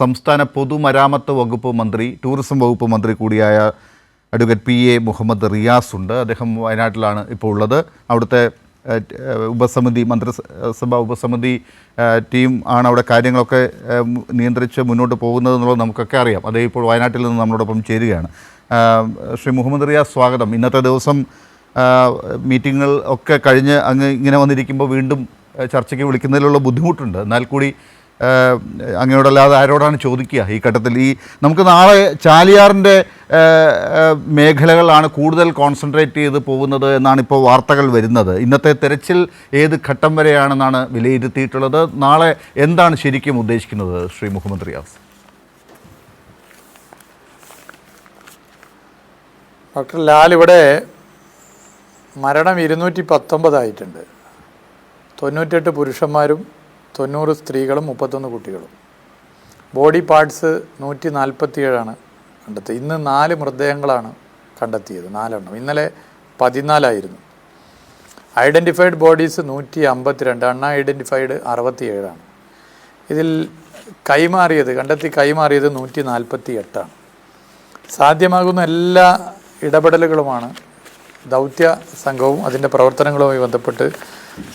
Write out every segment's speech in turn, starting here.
സംസ്ഥാന പൊതുമരാമത്ത് വകുപ്പ് മന്ത്രി ടൂറിസം വകുപ്പ് മന്ത്രി കൂടിയായ advocate P A Muhammad Riyas ഉണ്ട്. അദ്ദേഹം വയനാട്ടിലാണ് ഇപ്പോൾ ഉള്ളത്. അവിടുത്തെ ഉപസമിതി മന്ത്രിസഭ ഉപസമിതി ടീം ആണ് അവിടെ കാര്യങ്ങളൊക്കെ നിയന്ത്രിച്ച് മുന്നോട്ട് പോകുന്നത് എന്നുള്ളത് നമുക്കൊക്കെ അറിയാം. അതേ ഇപ്പോൾ വയനാട്ടിൽ നിന്ന് നമ്മളോടൊപ്പം ചേരുകയാണ്. ശ്രീ മുഹമ്മദ് റിയാസ് സ്വാഗതം. ഇന്നത്തെ ദിവസം മീറ്റിങ്ങുകൾ ഒക്കെ കഴിഞ്ഞ് അങ്ങ് ഇങ്ങനെ വന്നിരിക്കുമ്പോൾ വീണ്ടും ചർച്ചയ്ക്ക് വിളിക്കുന്നതിലുള്ള ബുദ്ധിമുട്ടുണ്ട്. എന്നാൽ കൂടി അങ്ങയോടല്ലാതെ ആരോടാണ് ചോദിക്കുക ഈ ഘട്ടത്തിൽ? ഈ നമുക്ക് നാളെ ചാലിയാറിന്റെ മേഖലകളാണ് കൂടുതൽ കോൺസെൻട്രേറ്റ് ചെയ്ത് പോകുന്നത് എന്നാണ് ഇപ്പോൾ വാർത്തകൾ വരുന്നത്. ഇന്നത്തെ തെരച്ചിൽ ഏത് ഘട്ടം വരെയാണെന്നാണ് വിലയിരുത്തിയിട്ടുള്ളത്. നാളെ എന്താണ് ശരിക്കും ഉദ്ദേശിക്കുന്നത് ശ്രീ മുഹമ്മദ് റിയാസ് ഡോക്ടർ ലാൽ ഇവിടെ മരണം ഇരുന്നൂറ്റി പത്തൊമ്പതായിട്ടുണ്ട്. തൊണ്ണൂറ്റെട്ട് പുരുഷന്മാരും തൊണ്ണൂറ് സ്ത്രീകളും മുപ്പത്തൊന്ന് കുട്ടികളും. ബോഡി പാർട്സ് നൂറ്റി നാൽപ്പത്തിയേഴാണ് കണ്ടെത്തിയത്. ഇന്ന് നാല് മൃതദേഹങ്ങളാണ് കണ്ടെത്തിയത്. നാലെണ്ണം. ഇന്നലെ പതിനാലായിരുന്നു. ഐഡന്റിഫൈഡ് ബോഡീസ് നൂറ്റി അമ്പത്തിരണ്ട് അൺ ഐഡന്റിഫൈഡ് അറുപത്തിയേഴാണ്. ഇതിൽ കൈമാറിയത് കണ്ടെത്തി കൈമാറിയത് നൂറ്റി നാൽപ്പത്തി എട്ടാണ് സാധ്യമാകുന്ന എല്ലാ ഇടപെടലുകളുമാണ് ദൗത്യ സംഘവും അതിന്റെ പ്രവർത്തനങ്ങളുമായി ബന്ധപ്പെട്ട്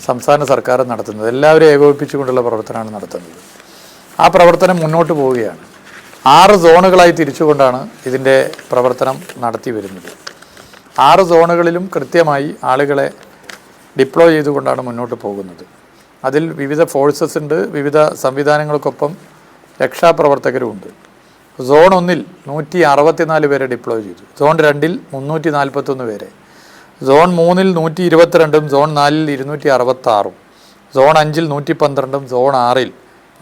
സംസ്ഥാന സർക്കാർ നടത്തുന്നത്. എല്ലാവരും ഏകോപിപ്പിച്ചുകൊണ്ടുള്ള പ്രവർത്തനമാണ് നടത്തുന്നത്. ആ പ്രവർത്തനം മുന്നോട്ട് പോവുകയാണ്. ആറ് സോണുകളായി തിരിച്ചുകൊണ്ടാണ് ഇതിന്റെ പ്രവർത്തനം നടത്തി വരുന്നത്. ആറ് സോണുകളിലും കൃത്യമായി ആളുകളെ ഡിപ്ലോയ് ചെയ്തുകൊണ്ടാണ് മുന്നോട്ട് പോകുന്നത്. അതിൽ വിവിധ ഫോഴ്സസ് ഉണ്ട് വിവിധ സംവിധാനങ്ങൾക്കൊപ്പം രക്ഷാപ്രവർത്തകരുമുണ്ട്. സോൺ ഒന്നിൽ നൂറ്റി അറുപത്തിനാല് പേരെ ഡിപ്ലോയ് ചെയ്തു. സോൺ രണ്ടിൽ മുന്നൂറ്റി നാൽപ്പത്തൊന്ന് പേരെ. സോൺ മൂന്നിൽ നൂറ്റി ഇരുപത്തിരണ്ടും സോൺ നാലിൽ ഇരുന്നൂറ്റി അറുപത്താറും സോൺ അഞ്ചിൽ നൂറ്റി പന്ത്രണ്ടും സോൺ ആറിൽ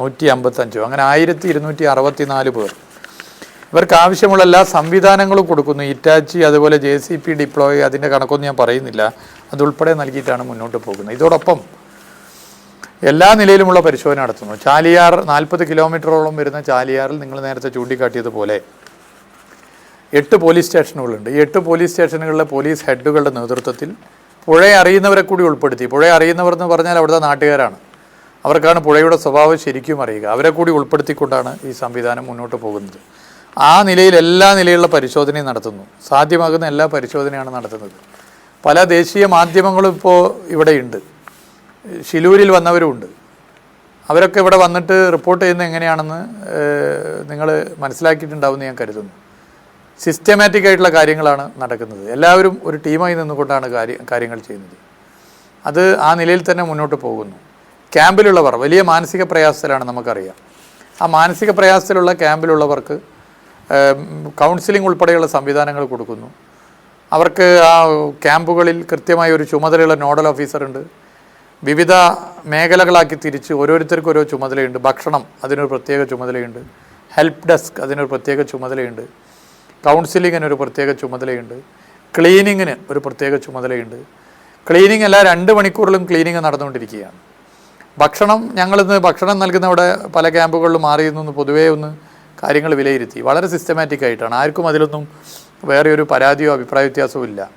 നൂറ്റി അമ്പത്തഞ്ചും അങ്ങനെ ആയിരത്തി ഇരുന്നൂറ്റി അറുപത്തി നാല് പേർ. ഇവർക്ക് ആവശ്യമുള്ള എല്ലാ സംവിധാനങ്ങളും കൊടുക്കുന്നു. ഇറ്റാച്ചി അതുപോലെ ജെ സി പി ഡിപ്ലോയ് അതിന്റെ കണക്കൊന്നും ഞാൻ പറയുന്നില്ല. അതുൾപ്പെടെ നൽകിയിട്ടാണ് മുന്നോട്ട് പോകുന്നത്. ഇതോടൊപ്പം എല്ലാ നിലയിലുമുള്ള പരിശോധന നടത്തുന്നു. ചാലിയാർ നാൽപ്പത് കിലോമീറ്ററോളം വരുന്ന ചാലിയാറിൽ നിങ്ങൾ നേരത്തെ ചൂണ്ടിക്കാട്ടിയതുപോലെ എട്ട് പോലീസ് സ്റ്റേഷനുകളുണ്ട്. ഈ എട്ട് പോലീസ് സ്റ്റേഷനുകളിലെ പോലീസ് ഹെഡുകളുടെ നേതൃത്വത്തിൽ പുഴയെ അറിയുന്നവരെ കൂടി ഉൾപ്പെടുത്തി. പുഴയെ അറിയുന്നവർ എന്ന് പറഞ്ഞാൽ അവിടുത്തെ നാട്ടുകാരാണ്. അവർക്കാണ് പുഴയുടെ സ്വഭാവം ശരിക്കും അറിയുക. അവരെ കൂടി ഉൾപ്പെടുത്തിക്കൊണ്ടാണ് ഈ സംവിധാനം മുന്നോട്ട് പോകുന്നത്. ആ നിലയിൽ എല്ലാ നിലയിലുള്ള പരിശോധനയും നടത്തുന്നു. സാധ്യമാകുന്ന എല്ലാ പരിശോധനയാണ് നടത്തുന്നത്. പല ദേശീയ മാധ്യമങ്ങളും ഇപ്പോൾ ഇവിടെയുണ്ട് ഷിലൂരിൽ വന്നവരുമുണ്ട് അവരൊക്കെ ഇവിടെ വന്നിട്ട് റിപ്പോർട്ട് ചെയ്യുന്നത് എങ്ങനെയാണെന്ന് നിങ്ങൾ മനസ്സിലാക്കിയിട്ടുണ്ടാവുമെന്ന് ഞാൻ കരുതുന്നു. സിസ്റ്റമാറ്റിക് ആയിട്ടുള്ള കാര്യങ്ങളാണ് നടക്കുന്നത്. എല്ലാവരും ഒരു ടീമായി നിന്നുകൊണ്ടാണ് കാര്യം കാര്യങ്ങൾ ചെയ്യുന്നത്. അത് ആ നിലയിൽ തന്നെ മുന്നോട്ട് പോകുന്നു. ക്യാമ്പിലുള്ളവർ വലിയ മാനസിക പ്രയാസത്തിലാണ് നമുക്കറിയാം. ആ മാനസിക പ്രയാസത്തിലുള്ള ക്യാമ്പിലുള്ളവർക്ക് കൗൺസിലിംഗ് ഉൾപ്പെടെയുള്ള സംവിധാനങ്ങൾ കൊടുക്കുന്നു. അവർക്ക് ആ ക്യാമ്പുകളിൽ കൃത്യമായ ഒരു ചുമതലയുള്ള നോഡൽ ഓഫീസറുണ്ട് വിവിധ മേഖലകളാക്കി തിരിച്ച് ഓരോരുത്തർക്കും ഓരോ ചുമതലയുണ്ട്. ഭക്ഷണം അതിനൊരു പ്രത്യേക ചുമതലയുണ്ട്. ഹെൽപ്പ് ഡെസ്ക് അതിനൊരു പ്രത്യേക ചുമതലയുണ്ട്. കൗൺസിലിങ്ങിന് ഒരു പ്രത്യേക ചുമതലയുണ്ട്. ക്ലീനിങ്ങിന് ഒരു പ്രത്യേക ചുമതലയുണ്ട്. ക്ലീനിങ് എല്ലാ രണ്ട് മണിക്കൂറിലും ക്ലീനിങ് നടന്നുകൊണ്ടിരിക്കുകയാണ്. ഭക്ഷണം ഞങ്ങളിന്ന് ഭക്ഷണം നൽകുന്ന അവിടെ പല ക്യാമ്പുകളിലും മാറിയിരുന്നു പൊതുവേ ഒന്ന് കാര്യങ്ങൾ വിലയിരുത്തി. വളരെ സിസ്റ്റമാറ്റിക് ആയിട്ടാണ്. ആർക്കും അതിലൊന്നും വേറെ ഒരു പരാതിയോ അഭിപ്രായ വ്യത്യാസവും ഇല്ല.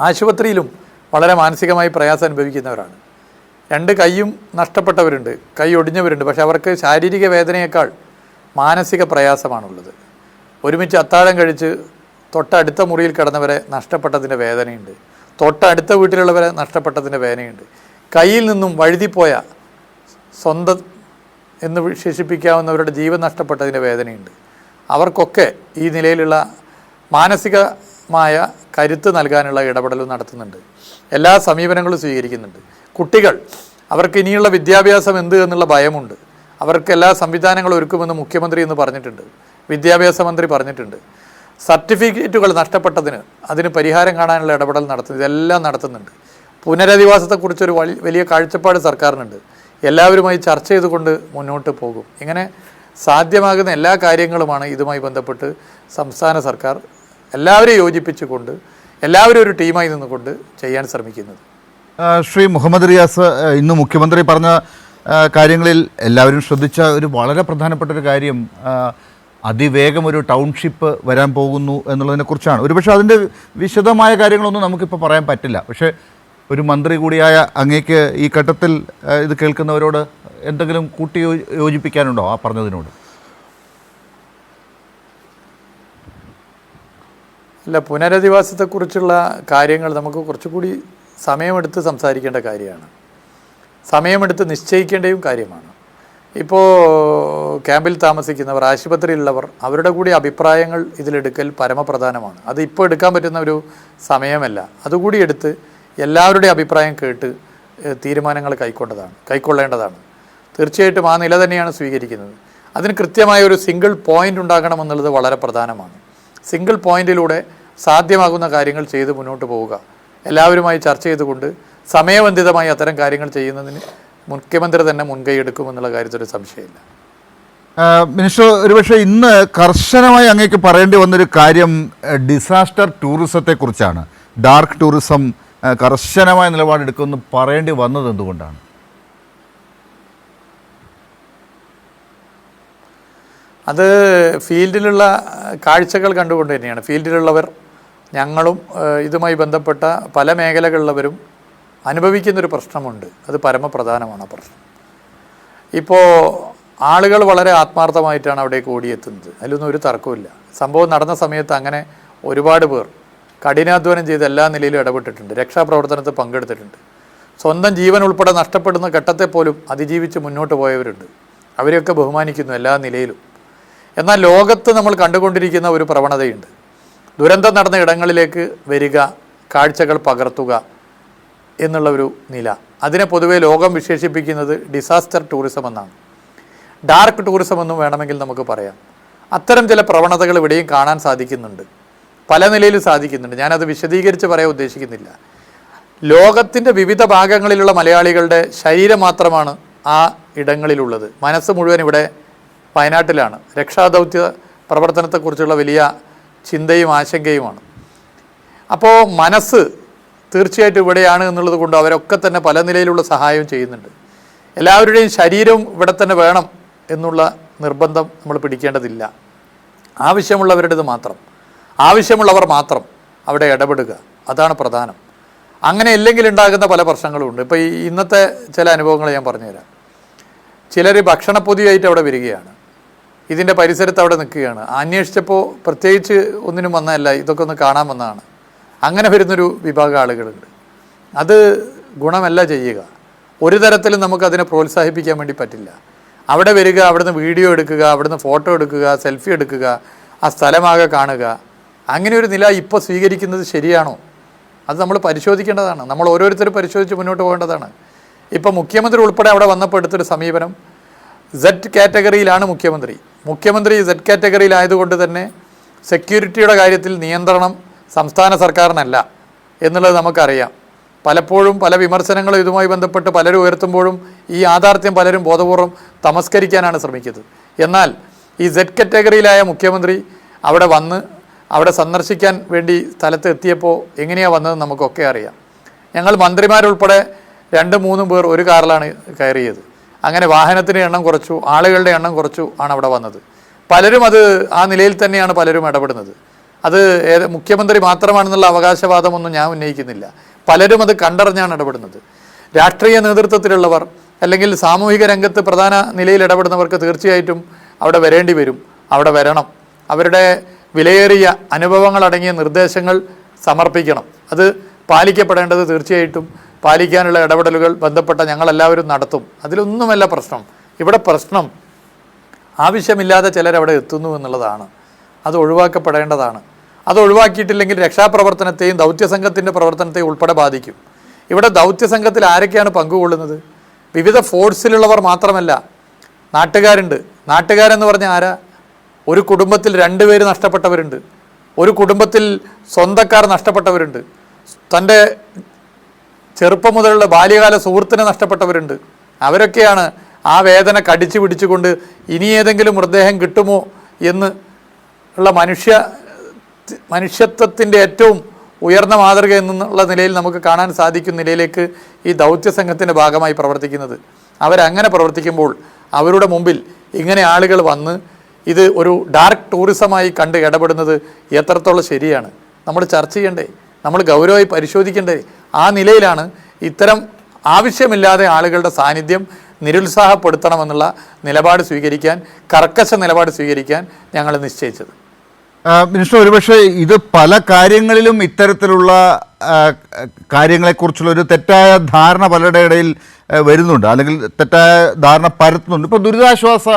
ആശുപത്രിയിലും വളരെ മാനസികമായി പ്രയാസം അനുഭവിക്കുന്നവരാണ്. രണ്ട് കൈയും നഷ്ടപ്പെട്ടവരുണ്ട്. കൈ ഒടിഞ്ഞവരുണ്ട്. പക്ഷേ അവർക്ക് ശാരീരിക വേദനയേക്കാൾ മാനസിക പ്രയാസമാണുള്ളത്. ഒരുമിച്ച് അത്താഴം കഴിച്ച് തൊട്ടടുത്ത മുറിയിൽ കിടന്നവരെ നഷ്ടപ്പെട്ടതിന്റെ വേദനയുണ്ട്. തൊട്ടടുത്ത വീട്ടിലുള്ളവരെ നഷ്ടപ്പെട്ടതിന്റെ വേദനയുണ്ട്. കയ്യിൽ നിന്നും വഴുതിപ്പോയ സ്വന്തം എന്ന് വിശേഷിപ്പിക്കാവുന്നവരുടെ ജീവൻ നഷ്ടപ്പെട്ടതിന്റെ വേദനയുണ്ട്. അവർക്കൊക്കെ ഈ നിലയിലുള്ള മാനസികമായ കരുത്ത് നൽകാനുള്ള ഇടപെടലും നടത്തുന്നുണ്ട്. എല്ലാ സമീപനങ്ങളും സ്വീകരിക്കുന്നുണ്ട്. കുട്ടികൾ അവർക്ക് ഇനിയുള്ള വിദ്യാഭ്യാസം എന്ത് എന്നുള്ള ഭയമുണ്ട്. അവർക്ക് എല്ലാ സംവിധാനങ്ങളും ഒരുക്കുമെന്ന് മുഖ്യമന്ത്രി എന്ന് പറഞ്ഞിട്ടുണ്ട്. വിദ്യാഭ്യാസ മന്ത്രി പറഞ്ഞിട്ടുണ്ട്. സർട്ടിഫിക്കറ്റുകൾ നഷ്ടപ്പെട്ടതിന് അതിന് പരിഹാരം കാണാനുള്ള ഇടപെടൽ നടത്തുന്നു. ഇതെല്ലാം നടത്തുന്നുണ്ട്. പുനരധിവാസത്തെക്കുറിച്ചൊരു വലിയ വലിയ കാഴ്ചപ്പാട് സർക്കാരിനുണ്ട്. എല്ലാവരുമായി ചർച്ച ചെയ്തുകൊണ്ട് മുന്നോട്ട് പോകും. ഇങ്ങനെ സാധ്യമാകുന്ന എല്ലാ കാര്യങ്ങളുമാണ് ഇതുമായി ബന്ധപ്പെട്ട് സംസ്ഥാന സർക്കാർ എല്ലാവരെയും യോജിപ്പിച്ചുകൊണ്ട് എല്ലാവരും ഒരു ടീമായി നിന്നുകൊണ്ട് ചെയ്യാൻ ശ്രമിക്കുന്നത്. ശ്രീ മുഹമ്മദ് റിയാസ് ഇന്ന് മുഖ്യമന്ത്രി പറഞ്ഞ കാര്യങ്ങളിൽ എല്ലാവരും ശ്രദ്ധിച്ച ഒരു വളരെ പ്രധാനപ്പെട്ട ഒരു കാര്യം അതിവേഗം ഒരു ടൗൺഷിപ്പ് വരാൻ പോകുന്നു എന്നുള്ളതിനെക്കുറിച്ചാണ് ഒരുപക്ഷെ അതിന്റെ വിശദമായ കാര്യങ്ങളൊന്നും നമുക്കിപ്പോൾ പറയാൻ പറ്റില്ല. പക്ഷേ ഒരു മന്ത്രി കൂടിയായ അങ്ങേക്ക് ഈ ഘട്ടത്തിൽ ഇത് കേൾക്കുന്നവരോട് എന്തെങ്കിലും കൂട്ടി യോജിപ്പിക്കാനുണ്ടോ ആ പറഞ്ഞതിനോട്? അല്ല പുനരധിവാസത്തെക്കുറിച്ചുള്ള കാര്യങ്ങൾ നമുക്ക് കുറച്ചുകൂടി സമയമെടുത്ത് സംസാരിക്കേണ്ട കാര്യമാണ്. സമയമെടുത്ത് നിശ്ചയിക്കേണ്ടയും കാര്യമാണ്. ഇപ്പോൾ ക്യാമ്പിൽ താമസിക്കുന്നവർ ആശുപത്രിയിലുള്ളവർ അവരുടെ കൂടി അഭിപ്രായങ്ങൾ ഇതിലെടുക്കൽ പരമപ്രധാനമാണ്. അത് ഇപ്പോൾ എടുക്കാൻ പറ്റുന്ന ഒരു സമയമല്ല. അതുകൂടി എടുത്ത് എല്ലാവരുടെയും അഭിപ്രായം കേട്ട് തീരുമാനങ്ങൾ കൈക്കൊണ്ടതാണ് കൈക്കൊള്ളേണ്ടതാണ്. തീർച്ചയായിട്ടും ആ നില തന്നെയാണ് സ്വീകരിക്കുന്നത്. അതിന് കൃത്യമായ ഒരു സിംഗിൾ പോയിന്റ് ഉണ്ടാകണമെന്നുള്ളത് വളരെ പ്രധാനമാണ്. സിംഗിൾ പോയിന്റിലൂടെ സാധ്യമാകുന്ന കാര്യങ്ങൾ ചെയ്ത് മുന്നോട്ട് പോവുക. എല്ലാവരുമായി ചർച്ച ചെയ്തുകൊണ്ട് സമയബന്ധിതമായി അത്തരം കാര്യങ്ങൾ ചെയ്യുന്നതിന് മുഖ്യമന്ത്രി തന്നെ മുൻകൈ എടുക്കുമെന്നുള്ള കാര്യത്തിൽ ഒരു സംശയമില്ല. മിനിസ്റ്റർ ഒരുപക്ഷെ ഇന്ന് കർശനമായി അങ്ങേക്ക് പറയേണ്ടി വന്നൊരു കാര്യം ഡിസാസ്റ്റർ ടൂറിസത്തെക്കുറിച്ചാണ് ഡാർക്ക് ടൂറിസം കർശനമായ നിലപാടെടുക്കുമെന്ന് പറയേണ്ടി വന്നത് എന്തുകൊണ്ടാണ്? അത് ഫീൽഡിലുള്ള കാഴ്ചകൾ കണ്ടുകൊണ്ട് തന്നെയാണ്. ഫീൽഡിലുള്ളവർ ഞങ്ങളും ഇതുമായി ബന്ധപ്പെട്ട പല മേഖലകളിലുള്ളവരും അനുഭവിക്കുന്നൊരു പ്രശ്നമുണ്ട്. അത് പരമപ്രധാനമാണ് ആ പ്രശ്നം. ഇപ്പോൾ ആളുകൾ വളരെ ആത്മാർത്ഥമായിട്ടാണ് അവിടേക്ക് ഓടിയെത്തുന്നത്. അതിലൊന്നും ഒരു തർക്കമില്ല സംഭവം നടന്ന സമയത്ത് അങ്ങനെ ഒരുപാട് പേർ കഠിനാധ്വാനം ചെയ്ത് എല്ലാ നിലയിലും ഇടപെട്ടിട്ടുണ്ട്. രക്ഷാപ്രവർത്തനത്തിൽ പങ്കെടുത്തിട്ടുണ്ട്. സ്വന്തം ജീവൻ ഉൾപ്പെടെ നഷ്ടപ്പെടുന്ന ഘട്ടത്തെ പോലും അതിജീവിച്ച് മുന്നോട്ട് പോയവരുണ്ട്. അവരെയൊക്കെ ബഹുമാനിക്കുന്നു എല്ലാ നിലയിലും. എന്നാൽ ലോകത്ത് നമ്മൾ കണ്ടുകൊണ്ടിരിക്കുന്ന ഒരു പ്രവണതയുണ്ട്. ദുരന്തം നടന്ന ഇടങ്ങളിലേക്ക് വരിക കാഴ്ചകൾ പകർത്തുക എന്നുള്ള ഒരു നില. അതിനെ പൊതുവെ ലോകം വിശേഷിപ്പിക്കുന്നത് ഡിസാസ്റ്റർ ടൂറിസം എന്നാണ്. ഡാർക്ക് ടൂറിസം എന്നും വേണമെങ്കിൽ നമുക്ക് പറയാം. അത്തരം ചില പ്രവണതകൾ ഇവിടെയും കാണാൻ സാധിക്കുന്നുണ്ട്. പല നിലയിലും സാധിക്കുന്നുണ്ട്. ഞാനത് വിശദീകരിച്ച് പറയാൻ ഉദ്ദേശിക്കുന്നില്ല. ലോകത്തിന്റെ വിവിധ ഭാഗങ്ങളിലുള്ള മലയാളികളുടെ ശരീരം മാത്രമാണ് ആ ഇടങ്ങളിലുള്ളത്. മനസ്സ് മുഴുവൻ ഇവിടെ വയനാട്ടിലാണ്. രക്ഷാദൗത്യ പ്രവർത്തനത്തെക്കുറിച്ചുള്ള വലിയ ചിന്തയും ആശങ്കയുമാണ്. അപ്പോൾ മനസ്സ് തീർച്ചയായിട്ടും ഇവിടെയാണ് എന്നുള്ളത് കൊണ്ട് അവരൊക്കെ തന്നെ പല നിലയിലുള്ള സഹായം ചെയ്യുന്നുണ്ട്. എല്ലാവരുടെയും ശരീരവും ഇവിടെ തന്നെ വേണം എന്നുള്ള നിർബന്ധം നമ്മൾ പിടിക്കേണ്ടതില്ല. ആവശ്യമുള്ളവരുടേത് മാത്രം. ആവശ്യമുള്ളവർ മാത്രം അവിടെ ഇടപെടുക. അതാണ് പ്രധാനം. അങ്ങനെ ഇല്ലെങ്കിൽ ഉണ്ടാകുന്ന പല പ്രശ്നങ്ങളുമുണ്ട്. ഇപ്പോൾ ഈ ഇന്നത്തെ ചില അനുഭവങ്ങൾ ഞാൻ പറഞ്ഞുതരാം. ചിലർ ഭക്ഷണപ്പൊതിയായിട്ട് അവിടെ വരികയാണ്. ഇതിന്റെ പരിസരത്ത് അവിടെ നിൽക്കുകയാണ്. അന്വേഷിച്ചപ്പോൾ പ്രത്യേകിച്ച് ഒന്നിനും വന്നതല്ല. ഇതൊക്കെ ഒന്ന് കാണാൻ വന്നതാണ്. അങ്ങനെ വരുന്നൊരു വിഭാഗം ആളുകളുണ്ട്. അത് ഗുണമല്ല ചെയ്യുക. ഒരു തരത്തിലും നമുക്കതിനെ പ്രോത്സാഹിപ്പിക്കാൻ വേണ്ടി പറ്റില്ല. അവിടെ വരിക അവിടുന്ന് വീഡിയോ എടുക്കുക അവിടുന്ന് ഫോട്ടോ എടുക്കുക സെൽഫി എടുക്കുക ആ സ്ഥലമാകെ കാണുക. അങ്ങനെ ഒരു നില ഇപ്പോൾ സ്വീകരിക്കുന്നത് ശരിയാണോ? അത് നമ്മൾ പരിശോധിക്കേണ്ടതാണ്. നമ്മൾ ഓരോരുത്തരും പരിശോധിച്ച് മുന്നോട്ട് പോകേണ്ടതാണ്. ഇപ്പോൾ മുഖ്യമന്ത്രി ഉൾപ്പെടെ അവിടെ വന്നപ്പോൾ എടുത്തൊരു സമീപനം. സെറ്റ് കാറ്റഗറിയിലാണ് മുഖ്യമന്ത്രി. മുഖ്യമന്ത്രി സെറ്റ് കാറ്റഗറിയിലായതുകൊണ്ട് തന്നെ സെക്യൂരിറ്റിയുടെ കാര്യത്തിൽ നിയന്ത്രണം സംസ്ഥാന സർക്കാരിനല്ല എന്നുള്ളത് നമുക്കറിയാം. പലപ്പോഴും പല വിമർശനങ്ങളും ഇതുമായി ബന്ധപ്പെട്ട് പലരും ഉയർത്തുമ്പോഴും ഈ യാഥാർത്ഥ്യം പലരും ബോധപൂർവം തമസ്കരിക്കാനാണ് ശ്രമിക്കുന്നത്. എന്നാൽ ഈ സെഡ് കാറ്റഗറിയിലായ മുഖ്യമന്ത്രി അവിടെ വന്ന് അവിടെ സന്ദർശിക്കാൻ വേണ്ടി സ്ഥലത്ത് എത്തിയപ്പോൾ എങ്ങനെയാണ് വന്നതെന്ന് നമുക്കൊക്കെ അറിയാം. ഞങ്ങൾ മന്ത്രിമാരുൾപ്പെടെ രണ്ട് മൂന്നും പേർ ഒരു കാറിലാണ് കയറിയത്. അങ്ങനെ വാഹനത്തിന്റെ എണ്ണം കുറച്ചു ആളുകളുടെ എണ്ണം കുറച്ചു ആണ് അവിടെ വന്നത്. പലരും അത് ആ നിലയിൽ തന്നെയാണ് പലരും ഇടപെടുന്നത്. അത് മുഖ്യമന്ത്രി മാത്രമാണെന്നുള്ള അവകാശവാദമൊന്നും ഞാൻ ഉന്നയിക്കുന്നില്ല. പലരും അത് കണ്ടറിഞ്ഞാണ് ഇടപെടുന്നത്. രാഷ്ട്രീയ നേതൃത്വത്തിലുള്ളവർ അല്ലെങ്കിൽ സാമൂഹിക രംഗത്ത് പ്രധാന നിലയിൽ ഇടപെടുന്നവർക്ക് തീർച്ചയായിട്ടും അവിടെ വരേണ്ടി വരും. അവിടെ വരണം. അവരുടെ വിലയേറിയ അനുഭവങ്ങളടങ്ങിയ നിർദ്ദേശങ്ങൾ സമർപ്പിക്കണം. അത് പാലിക്കപ്പെടേണ്ടത് തീർച്ചയായിട്ടും പാലിക്കാനുള്ള ഇടപെടലുകൾ ബന്ധപ്പെട്ട ഞങ്ങളെല്ലാവരും നടത്തും. അതിലൊന്നുമല്ല പ്രശ്നം. ഇവിടെ പ്രശ്നം ആവശ്യമില്ലാതെ ചിലരവിടെ എത്തുന്നു എന്നുള്ളതാണ്. അത് ഒഴിവാക്കപ്പെടേണ്ടതാണ്. അത് ഒഴിവാക്കിയിട്ടില്ലെങ്കിൽ രക്ഷാപ്രവർത്തനത്തെയും ദൗത്യസംഘത്തിന്റെ പ്രവർത്തനത്തെയും ഉൾപ്പെടെ ബാധിക്കും. ഇവിടെ ദൗത്യ ദൗത്യസംഘത്തിൽ ആരൊക്കെയാണ് പങ്കുകൊള്ളുന്നത്? വിവിധ ഫോഴ്സിലുള്ളവർ മാത്രമല്ല. നാട്ടുകാരുണ്ട്. നാട്ടുകാരെന്ന് പറഞ്ഞാൽ ആരാ? ഒരു കുടുംബത്തിൽ രണ്ടുപേര് നഷ്ടപ്പെട്ടവരുണ്ട്. ഒരു കുടുംബത്തിൽ സ്വന്തക്കാർ നഷ്ടപ്പെട്ടവരുണ്ട്. തന്റെ ചെറുപ്പം മുതലുള്ള ബാല്യകാല സുഹൃത്തിനെ നഷ്ടപ്പെട്ടവരുണ്ട്. അവരൊക്കെയാണ് ആ വേദന കടിച്ചു പിടിച്ചുകൊണ്ട് ഇനി ഏതെങ്കിലും മൃതദേഹം കിട്ടുമോ എന്ന് ഉള്ള മനുഷ്യ മനുഷ്യത്വത്തിന്റെ ഏറ്റവും ഉയർന്ന മാതൃക എന്നുള്ള നിലയിൽ നമുക്ക് കാണാൻ സാധിക്കുന്ന നിലയിലേക്ക് ഈ ദൗത്യ സംഘത്തിന്റെ ഭാഗമായി പ്രവർത്തിക്കുന്നത്. അവരങ്ങനെ പ്രവർത്തിക്കുമ്പോൾ അവരുടെ മുമ്പിൽ ഇങ്ങനെ ആളുകൾ വന്ന് ഇത് ഒരു ഡാർക്ക് ടൂറിസമായി കണ്ട് ഇടപെടുന്നത് എത്രത്തോളം ശരിയാണ്? നമ്മൾ ചർച്ച ചെയ്യണ്ടേ? നമ്മൾ ഗൗരവമായി പരിശോധിക്കണ്ടേ? ആ നിലയിലാണ് ഇത്തരം ആവശ്യമില്ലാതെ ആളുകളുടെ സാന്നിധ്യം നിരുത്സാഹപ്പെടുത്തണമെന്നുള്ള നിലപാട് സ്വീകരിക്കാൻ കർക്കശ നിലപാട് സ്വീകരിക്കാൻ ഞങ്ങൾ നിശ്ചയിച്ചത്. മിനിസ്റ്റർ ഒരുപക്ഷെ ഇത് പല കാര്യങ്ങളിലും ഇത്തരത്തിലുള്ള കാര്യങ്ങളെക്കുറിച്ചുള്ള ഒരു തെറ്റായ ധാരണ പലരുടെ ഇടയിൽ വരുന്നുണ്ട്. അല്ലെങ്കിൽ തെറ്റായ ധാരണ പരത്തുന്നുണ്ട്. ഇപ്പോൾ ദുരിതാശ്വാസ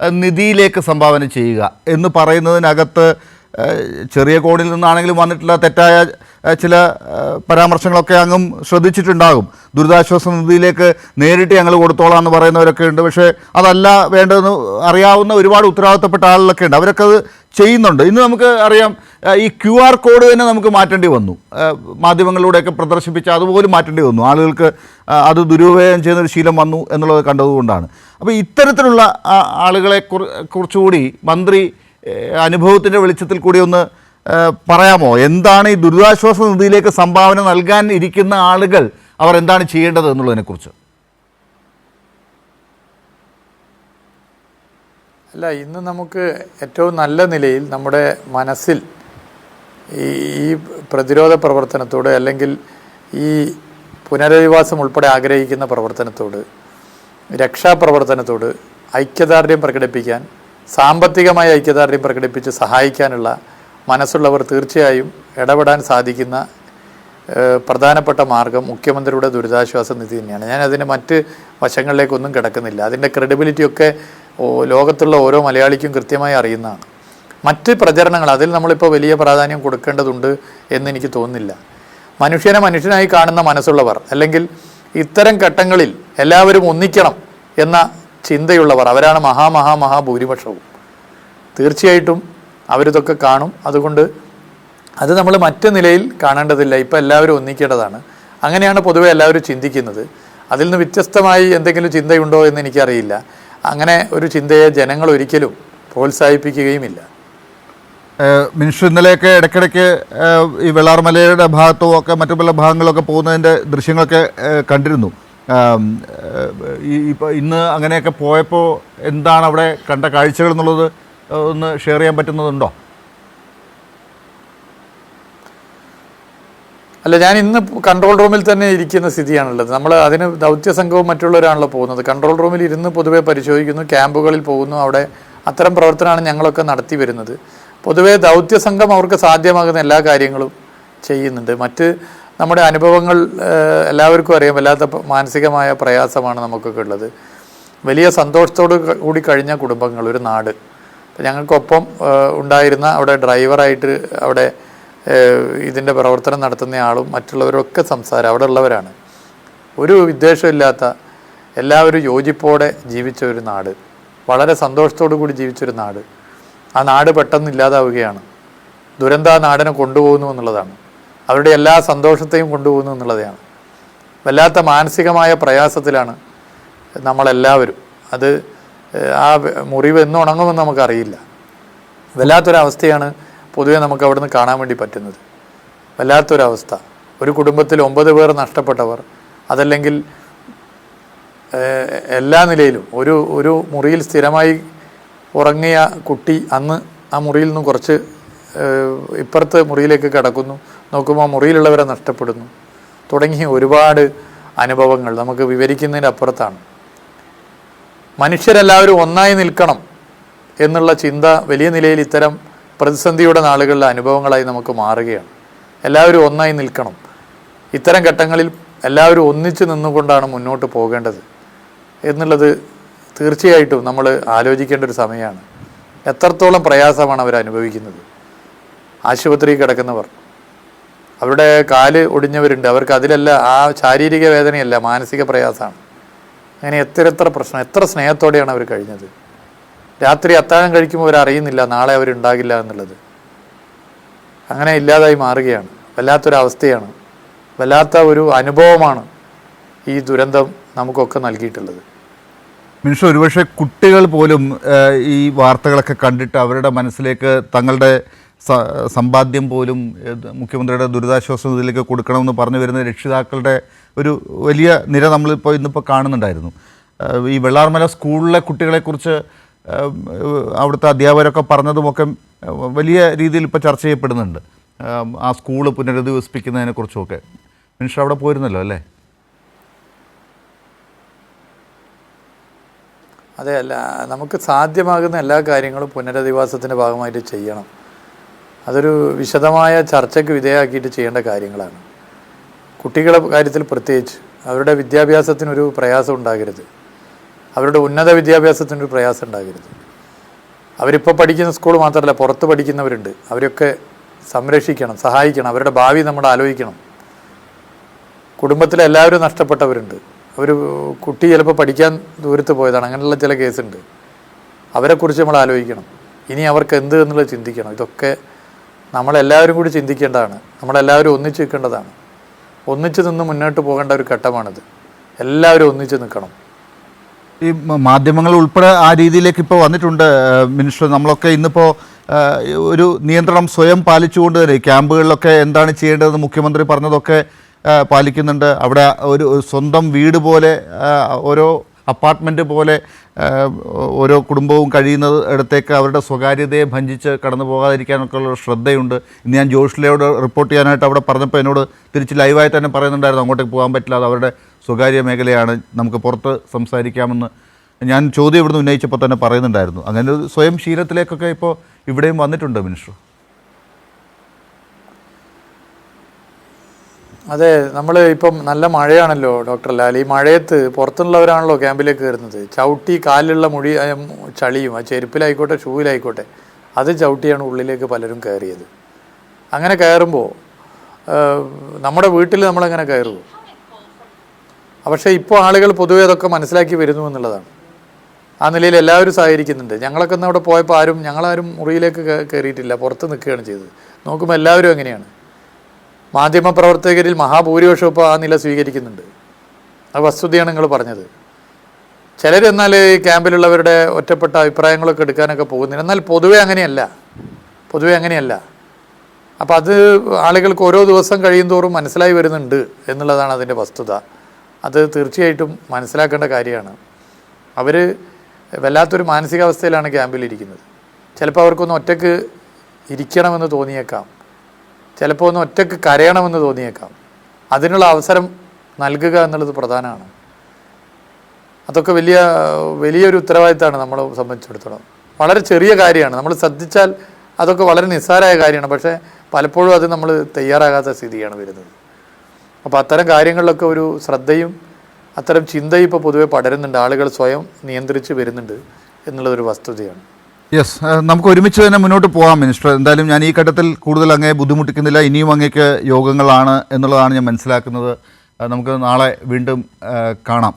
നിധിയിലേക്ക് സംഭാവന ചെയ്യുക എന്ന് പറയുന്നതിനകത്ത് ചെറിയ കോണിൽ നിന്നാണെങ്കിലും വന്നിട്ടുള്ള തെറ്റായ ചില പരാമർശങ്ങളൊക്കെ അങ്ങും ശ്രദ്ധിച്ചിട്ടുണ്ടാകും. ദുരിതാശ്വാസ നിധിയിലേക്ക് നേരിട്ട് ഞങ്ങൾ കൊടുത്തോളാം എന്ന് പറയുന്നവരൊക്കെ ഉണ്ട്. പക്ഷേ അതല്ല വേണ്ടതെന്ന് അറിയാവുന്ന ഒരുപാട് ഉത്തരവാദിത്തപ്പെട്ട ആളുകളൊക്കെ ഉണ്ട്. അവരൊക്കെ അത് ചെയ്യുന്നുണ്ട്. ഇന്ന് നമുക്ക് അറിയാം ഈ ക്യു ആർ കോഡ് തന്നെ നമുക്ക് മാറ്റേണ്ടി വന്നു. മാധ്യമങ്ങളിലൂടെയൊക്കെ പ്രദർശിപ്പിച്ച് അതുപോലും മാറ്റേണ്ടി വന്നു. ആളുകൾക്ക് അത് ദുരുപയോഗം ചെയ്യുന്നൊരു ശീലം വന്നു എന്നുള്ളത് കണ്ടതുകൊണ്ടാണ്. അപ്പോൾ ഇത്തരത്തിലുള്ള ആളുകളെ കുറി- കുറിച്ചുകൂടി മന്ത്രി അനുഭവത്തിന്റെ വെളിച്ചത്തിൽ കൂടി ഒന്ന് പറയാമോ? എന്താണ് ഈ ദുരിതാശ്വാസ നിധിയിലേക്ക് സംഭാവന നൽകാൻ ഇരിക്കുന്ന ആളുകൾ അവർ എന്താണ് ചെയ്യേണ്ടത് എന്നുള്ളതിനെക്കുറിച്ച്? അല്ല ഇന്ന് നമുക്ക് ഏറ്റവും നല്ല നിലയിൽ നമ്മുടെ മനസ്സിൽ ഈ ഈ പ്രതിരോധ പ്രവർത്തനത്തോട് അല്ലെങ്കിൽ ഈ പുനരധിവാസം ഉൾപ്പെടെ ആഗ്രഹിക്കുന്ന പ്രവർത്തനത്തോട് രക്ഷാപ്രവർത്തനത്തോട് ഐക്യദാർഢ്യം പ്രകടിപ്പിക്കാൻ സാമ്പത്തികമായ ഐക്യദാർഢ്യം പ്രകടിപ്പിച്ച് സഹായിക്കാനുള്ള മനസ്സുള്ളവർ തീർച്ചയായും ഇടപെടാൻ സാധിക്കുന്ന പ്രധാനപ്പെട്ട മാർഗം മുഖ്യമന്ത്രിയുടെ ദുരിതാശ്വാസ നിധി തന്നെയാണ്. ഞാൻ അതിന് മറ്റ് വശങ്ങളിലേക്കൊന്നും കിടക്കുന്നില്ല. അതിന്റെ ക്രെഡിബിലിറ്റി ഒക്കെ ലോകത്തുള്ള ഓരോ മലയാളിക്കും കൃത്യമായി അറിയുന്നതാണ്. മറ്റ് പ്രചരണങ്ങൾ അതിൽ നമ്മളിപ്പോൾ വലിയ പ്രാധാന്യം കൊടുക്കേണ്ടതുണ്ട് എന്ന് എനിക്ക് തോന്നുന്നില്ല. മനുഷ്യനെ മനുഷ്യനായി കാണുന്ന മനസ്സുള്ളവർ അല്ലെങ്കിൽ ഇത്തരം ഘട്ടങ്ങളിൽ എല്ലാവരും ഒന്നിക്കണം എന്ന ചിന്തയുള്ളവർ അവരാണ് മഹാമഹാമഹാഭൂരിപക്ഷവും. തീർച്ചയായിട്ടും അവരിതൊക്കെ കാണും. അതുകൊണ്ട് അത് നമ്മൾ മറ്റു നിലയിൽ കാണേണ്ടതില്ല. ഇപ്പം എല്ലാവരും ഒന്നിക്കേണ്ടതാണ്. അങ്ങനെയാണ് പൊതുവെ എല്ലാവരും ചിന്തിക്കുന്നത്. അതിൽ നിന്ന് വ്യത്യസ്തമായി എന്തെങ്കിലും ചിന്തയുണ്ടോ എന്ന് എനിക്കറിയില്ല. അങ്ങനെ ഒരു ചിന്തയെ ജനങ്ങൾ ഒരിക്കലും പ്രോത്സാഹിപ്പിക്കുകയുമില്ല. ഇല്ല മിനിസ്റ്റർ ഇന്നലെയൊക്കെ ഇടയ്ക്കിടയ്ക്ക് ഈ വെള്ളാർമലയുടെ ഭാഗത്തോ ഒക്കെ മറ്റു പല ഭാഗങ്ങളൊക്കെ പോകുന്നതിന്റെ ദൃശ്യങ്ങളൊക്കെ കണ്ടിരുന്നു. ഇപ്പോൾ ഇന്ന് അങ്ങനെയൊക്കെ പോയപ്പോൾ എന്താണ് അവിടെ കണ്ട കാഴ്ചകൾ എന്നുള്ളത് ഒന്ന് ഷെയർ ചെയ്യാൻ പറ്റുന്നതുണ്ടോ? അല്ല ഞാൻ ഇന്ന് കൺട്രോൾ റൂമിൽ തന്നെ ഇരിക്കുന്ന സ്ഥിതിയാണുള്ളത്. നമ്മൾ അതിന് ദൗത്യ സംഘവും മറ്റുള്ളവരാണല്ലോ പോകുന്നത്. കൺട്രോൾ റൂമിൽ ഇരുന്ന് പൊതുവെ പരിശോധിക്കുന്നു ക്യാമ്പുകളിൽ പോകുന്നു അവിടെ അത്തരം പ്രവർത്തനമാണ് ഞങ്ങളൊക്കെ നടത്തി വരുന്നത്. പൊതുവേ ദൗത്യ സംഘം അവർക്ക് സാധ്യമാകുന്ന എല്ലാ കാര്യങ്ങളും ചെയ്യുന്നുണ്ട്. മറ്റ് നമ്മുടെ അനുഭവങ്ങൾ എല്ലാവർക്കും അറിയാം. വല്ലാത്ത മാനസികമായ പ്രയാസമാണ് നമുക്കൊക്കെ ഉള്ളത്. വലിയ സന്തോഷത്തോട് കൂടി കഴിഞ്ഞ കുടുംബങ്ങൾ ഒരു നാട്. ഞങ്ങൾക്കൊപ്പം ഉണ്ടായിരുന്ന അവിടെ ഡ്രൈവറായിട്ട് അവിടെ ഇതിന്റെ പ്രവർത്തനം നടത്തുന്ന ആളും മറ്റുള്ളവരൊക്കെ സംസാരം അവിടെ ഉള്ളവരാണ്. ഒരു വിദ്വേഷമില്ലാത്ത എല്ലാവരും യോജിപ്പോടെ ജീവിച്ച ഒരു നാട്. വളരെ സന്തോഷത്തോടു കൂടി ജീവിച്ചൊരു നാട്. ആ നാട് പെട്ടെന്ന് ഇല്ലാതാവുകയാണ്. ദുരന്ത നാടിനെ കൊണ്ടുപോകുന്നു എന്നുള്ളതാണ്. അവരുടെ എല്ലാ സന്തോഷത്തെയും കൊണ്ടുപോകുന്നു എന്നുള്ളതാണ്. വല്ലാത്ത മാനസികമായ പ്രയാസത്തിലാണ് നമ്മളെല്ലാവരും. അത് ആ മുറിവ് എന്ന് ഉണങ്ങുമെന്ന് നമുക്കറിയില്ല. വല്ലാത്തൊരവസ്ഥയാണ് പൊതുവെ നമുക്ക് അവിടുന്ന് കാണാൻ വേണ്ടി പറ്റുന്നത്. വല്ലാത്തൊരവസ്ഥ. ഒരു കുടുംബത്തിൽ ഒമ്പത് പേർ നഷ്ടപ്പെട്ടവർ അതല്ലെങ്കിൽ എല്ലാ നിലയിലും ഒരു ഒരു മുറിയിൽ സ്ഥിരമായി ഉറങ്ങിയ കുട്ടി അന്ന് ആ മുറിയിൽ നിന്ന് കുറച്ച് ഇപ്പുറത്തെ ഇപ്പുറത്ത് മുറിയിലേക്ക് കിടക്കുന്നു. നോക്കുമ്പോൾ മുറിയിലുള്ളവരെ നഷ്ടപ്പെടുന്നു. തുടങ്ങിയ ഒരുപാട് അനുഭവങ്ങൾ നമുക്ക് വിവരിക്കുന്നതിന്റെ അപ്പുറത്താണ്. മനുഷ്യരെല്ലാവരും ഒന്നായി നിൽക്കണം എന്നുള്ള ചിന്ത വലിയ നിലയിൽ ഇത്തരം പ്രതിസന്ധിയുടെ നാളുകളിലെ അനുഭവങ്ങളായി നമുക്ക് മാറുകയാണ്. എല്ലാവരും ഒന്നായി നിൽക്കണം. ഇത്തരം ഘട്ടങ്ങളിൽ എല്ലാവരും ഒന്നിച്ചു നിന്നുകൊണ്ടാണ് മുന്നോട്ട് പോകേണ്ടത് എന്നുള്ളത് തീർച്ചയായിട്ടും നമ്മൾ ആലോചിക്കേണ്ട ഒരു സമയമാണ്. എത്രത്തോളം പ്രയാസമാണ് അവർ അനുഭവിക്കുന്നത്. ആശുപത്രിയിൽ കിടക്കുന്നവർ അവരുടെ കാൽ ഒടിഞ്ഞവരുണ്ട്. അവർക്ക് അതിലല്ല ആ ശാരീരിക വേദനയല്ല മാനസിക പ്രയാസമാണ്. അങ്ങനെ എത്ര എത്ര പ്രശ്നം എത്ര സ്നേഹത്തോടെയാണ് അവർ കഴിഞ്ഞത്? രാത്രി അത്താഴം കഴിക്കുമ്പോൾ അവർ അറിയുന്നില്ല നാളെ അവരുണ്ടാകില്ല എന്നുള്ളത്. അങ്ങനെ ഇല്ലാതായി മാറുകയാണ്. വല്ലാത്തൊരവസ്ഥയാണ്. വല്ലാത്ത ഒരു അനുഭവമാണ് ഈ ദുരന്തം നമുക്കൊക്കെ നൽകിയിട്ടുള്ളത്. മീൻഷ് ഒരുപക്ഷെ കുട്ടികൾ പോലും ഈ വാർത്തകളൊക്കെ കണ്ടിട്ട് അവരുടെ മനസ്സിലേക്ക് തങ്ങളുടെ സമ്പാദ്യം പോലും മുഖ്യമന്ത്രിയുടെ ദുരിതാശ്വാസ നിധിയിലേക്ക് കൊടുക്കണമെന്ന് പറഞ്ഞു വരുന്ന രക്ഷിതാക്കളുടെ ഒരു വലിയ നിര നമ്മളിപ്പോൾ ഇന്നിപ്പോൾ കാണുന്നുണ്ടായിരുന്നു. ഈ വെള്ളാർമല സ്കൂളിലെ കുട്ടികളെക്കുറിച്ച് അവിടുത്തെ അധ്യാപകരൊക്കെ പറഞ്ഞതുമൊക്കെ വലിയ രീതിയിൽ ഇപ്പോൾ ചർച്ച ചെയ്യപ്പെടുന്നുണ്ട്. ആ സ്കൂൾ പുനരധിവസിപ്പിക്കുന്നതിനെക്കുറിച്ചുമൊക്കെ മിനിസ്റ്റർ അവിടെ പോയിരുന്നല്ലോ അല്ലേ? അതെ അല്ല നമുക്ക് സാധ്യമാകുന്ന എല്ലാ കാര്യങ്ങളും പുനരധിവാസത്തിന്റെ ഭാഗമായിട്ട് ചെയ്യണം. അതൊരു വിശദമായ ചർച്ചയ്ക്ക് വിധേയമാക്കിയിട്ട് ചെയ്യേണ്ട കാര്യങ്ങളാണ്. കുട്ടികളുടെ കാര്യത്തിൽ പ്രത്യേകിച്ച് അവരുടെ വിദ്യാഭ്യാസത്തിനൊരു പ്രയാസം ഉണ്ടാകരുത്. അവരുടെ ഉന്നത വിദ്യാഭ്യാസത്തിനൊരു പ്രയാസം ഉണ്ടാകരുത്. അവരിപ്പോൾ പഠിക്കുന്ന സ്കൂൾ മാത്രമല്ല പുറത്ത് പഠിക്കുന്നവരുണ്ട്. അവരൊക്കെ സംരക്ഷിക്കണം സഹായിക്കണം അവരുടെ ഭാവി നമ്മൾ ആലോചിക്കണം. കുടുംബത്തിലെ എല്ലാവരും നഷ്ടപ്പെട്ടവരുണ്ട്. അവർ കുട്ടി ചിലപ്പോൾ പഠിക്കാൻ ദൂരത്ത് പോയതാണ് അങ്ങനെയുള്ള ചില കേസുണ്ട്. അവരെക്കുറിച്ച് നമ്മൾ ആലോചിക്കണം. ഇനി അവർക്ക് എന്ത് എന്നുള്ളത് ചിന്തിക്കണം. ഇതൊക്കെ നമ്മളെല്ലാവരും കൂടി ചിന്തിക്കേണ്ടതാണ്. നമ്മളെല്ലാവരും ഒന്നിച്ച് നിൽക്കേണ്ടതാണ്. ഒന്നിച്ച് നിന്ന് മുന്നോട്ട് പോകേണ്ട ഒരു ഘട്ടമാണിത്. എല്ലാവരും ഒന്നിച്ച് നിൽക്കണം. ഈ മാധ്യമങ്ങൾ ഉൾപ്പെടെ ആ രീതിയിലേക്ക് ഇപ്പോൾ വന്നിട്ടുണ്ട് മിനിസ്റ്റർ. നമ്മളൊക്കെ ഇന്നിപ്പോൾ ഒരു നിയന്ത്രണം സ്വയം പാലിച്ചുകൊണ്ട് തന്നെ ക്യാമ്പുകളിലൊക്കെ എന്താണ് ചെയ്യേണ്ടതെന്ന് മുഖ്യമന്ത്രി പറഞ്ഞതൊക്കെ പാലിക്കുന്നുണ്ട്. അവിടെ ഒരു സ്വന്തം വീട് പോലെ ഓരോ അപ്പാർട്ട്മെന്റ് പോലെ ഓരോ കുടുംബവും കഴിയുന്നത് ഇടത്തേക്ക് അവരുടെ സ്വകാര്യതയെ ഭഞ്ചിച്ച് കടന്നു പോകാതിരിക്കാനൊക്കെ ഉള്ള ശ്രദ്ധയുണ്ട്. ഇന്ന് ഞാൻ ജോഷ്ലയോട് റിപ്പോർട്ട് ചെയ്യാനായിട്ട് അവിടെ പറഞ്ഞപ്പോൾ എന്നോട് തിരിച്ച് ലൈവായി തന്നെ പറയുന്നുണ്ടായിരുന്നു അങ്ങോട്ടേക്ക് പോകാൻ പറ്റില്ല അത് അവരുടെ സ്വകാര്യ മേഖലയാണ് നമുക്ക് പുറത്ത് സംസാരിക്കാമെന്ന്. ഞാൻ ചോദ്യം ഇവിടുന്ന് ഉന്നയിച്ചപ്പോൾ തന്നെ പറയുന്നുണ്ടായിരുന്നു. അങ്ങനെ ഒരു സ്വയം ശീലത്തിലേക്കൊക്കെ ഇപ്പോൾ ഇവിടെയും വന്നിട്ടുണ്ട് മിനിസ്റ്റർ. അതെ നമ്മൾ ഇപ്പം നല്ല മഴയാണല്ലോ ഡോക്ടർ ലാൽ. ഈ മഴയത്ത് പുറത്തുള്ളവരാണല്ലോ ക്യാമ്പിലേക്ക് കയറുന്നത്. ചവിട്ടി കാലിലുള്ള മുടി ചളിയും ആ ചെരുപ്പിലായിക്കോട്ടെ ഷൂവിലായിക്കോട്ടെ അത് ചവിട്ടിയാണ് ഉള്ളിലേക്ക് പലരും കയറിയത്. അങ്ങനെ കയറുമ്പോൾ നമ്മുടെ വീട്ടിൽ നമ്മളങ്ങനെ കയറുമോ പക്ഷേ ഇപ്പോൾ ആളുകൾ പൊതുവെ അതൊക്കെ മനസ്സിലാക്കി വരുന്നു എന്നുള്ളതാണ്. ആ നിലയിൽ എല്ലാവരും സഹകരിക്കുന്നുണ്ട്. ഞങ്ങളൊക്കെ ഒന്ന് അവിടെ പോയപ്പോൾ ആരും ഞങ്ങളാരും മുറിയിലേക്ക് കയറിയിട്ടില്ല. പുറത്ത് നിൽക്കുകയാണ് ചെയ്തത്. നോക്കുമ്പോൾ എല്ലാവരും എങ്ങനെയാണ് മാധ്യമപ്രവർത്തകരിൽ മഹാഭൂരിപക്ഷം ഇപ്പോൾ ആ നില സ്വീകരിക്കുന്നുണ്ട്. ആ വസ്തുതയാണ് നിങ്ങൾ പറഞ്ഞത്. ചിലർ എന്നാൽ ഈ ക്യാമ്പിലുള്ളവരുടെ ഒറ്റപ്പെട്ട അഭിപ്രായങ്ങളൊക്കെ എടുക്കാനൊക്കെ പോകുന്നില്ല. എന്നാൽ പൊതുവെ അങ്ങനെയല്ല. പൊതുവെ അങ്ങനെയല്ല. അപ്പോൾ അത് ആളുകൾക്ക് ഓരോ ദിവസം കഴിയും തോറും മനസ്സിലായി വരുന്നുണ്ട് എന്നുള്ളതാണ് അതിന്റെ വസ്തുത. അത് തീർച്ചയായിട്ടും മനസ്സിലാക്കേണ്ട കാര്യമാണ്. അവർ വല്ലാത്തൊരു മാനസികാവസ്ഥയിലാണ് ക്യാമ്പിലിരിക്കുന്നത്. ചിലപ്പോൾ അവർക്കൊന്ന് ഒറ്റയ്ക്ക് ഇരിക്കണമെന്ന് തോന്നിയേക്കാം. ചിലപ്പോൾ ഒന്ന് ഒറ്റയ്ക്ക് കരയണമെന്ന് തോന്നിയേക്കാം. അതിനുള്ള അവസരം നൽകുക എന്നുള്ളത് പ്രധാനമാണ്. അതൊക്കെ വലിയ വലിയൊരു ഉത്തരവാദിത്തമാണ് നമ്മളെ സംബന്ധിച്ചിടത്തോളം. വളരെ ചെറിയ കാര്യമാണ്. നമ്മൾ ശ്രദ്ധിച്ചാൽ അതൊക്കെ വളരെ നിസ്സാരമായ കാര്യമാണ്. പക്ഷേ പലപ്പോഴും അത് നമ്മൾ തയ്യാറാകാത്ത സ്ഥിതിയാണ് വരുന്നത്. അപ്പോൾ അത്തരം കാര്യങ്ങളിലൊക്കെ ഒരു ശ്രദ്ധയും അത്തരം ചിന്തയും ഇപ്പോൾ പൊതുവെ പടരുന്നുണ്ട്. ആളുകൾ സ്വയം നിയന്ത്രിച്ച് വരുന്നുണ്ട് എന്നുള്ളതൊരു വസ്തുതയാണ്. യെസ് നമുക്ക് ഒരുമിച്ച് തന്നെ മുന്നോട്ട് പോകാം മിനിസ്റ്റർ. എന്തായാലും ഞാൻ ഈ ഘട്ടത്തിൽ കൂടുതൽ അങ്ങേ ബുദ്ധിമുട്ടിക്കുന്നില്ല. ഇനിയും അങ്ങേക്ക് യോഗങ്ങളാണ് എന്നുള്ളതാണ് ഞാൻ മനസ്സിലാക്കുന്നത്. നമുക്ക് നാളെ വീണ്ടും കാണാം.